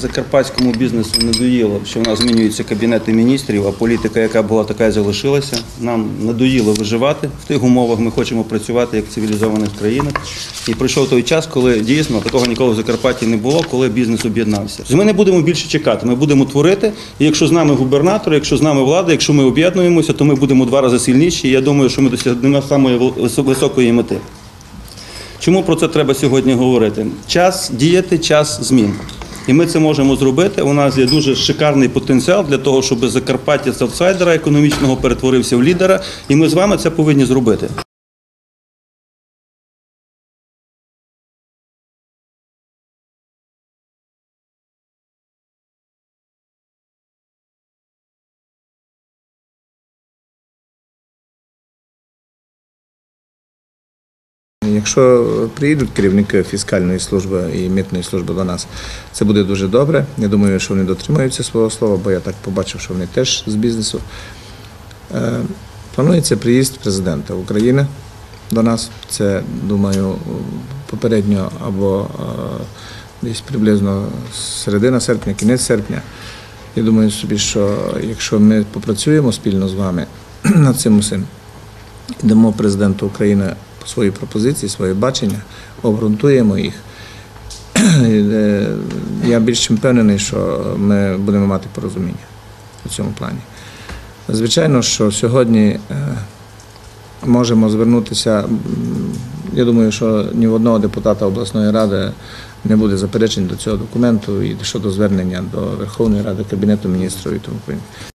закарпатському бізнесу надоїло, що в нас змінюються кабінети міністрів, а політика, яка була така і залишилася. Нам надоїло виживати в тих умовах. Ми хочемо працювати як цивілізованих країнах. І прийшов той час, коли дійсно такого ніколи в Закарпатті не було, коли бізнес об'єднався. Ми не будемо більше чекати. Ми будемо творити. І якщо з нами губернатор, якщо з нами влада, якщо ми об'єднуємося, то ми будемо два рази сильніші. І я думаю, що ми досягнемо самої високої мети. Чому про це треба сьогодні говорити? Час діяти, час змін. І ми це можемо зробити. У нас є дуже шикарний потенціал для того, щоб Закарпаття з аутсайдера економічного перетворився в лідера. І ми з вами це повинні зробити. Якщо приїдуть керівники фіскальної служби і митної служби до нас, це буде дуже добре. Я думаю, що вони дотримаються свого слова, бо я так побачив, що вони теж з бізнесу. Е, Планується приїзд президента України до нас. Це, думаю, попередньо або е, десь приблизно середина серпня, кінець серпня. Я думаю собі, що якщо ми попрацюємо спільно з вами над цим усім, дамо президенту України свої пропозиції, своє бачення, обґрунтуємо їх. Е, Я більш чим впевнений, що ми будемо мати порозуміння у цьому плані. Звичайно, що сьогодні е, можемо звернутися. Я думаю, що ні в одного депутата обласної ради не буде заперечень до цього документу і щодо звернення до Верховної Ради, Кабінету міністрів і тому подібне.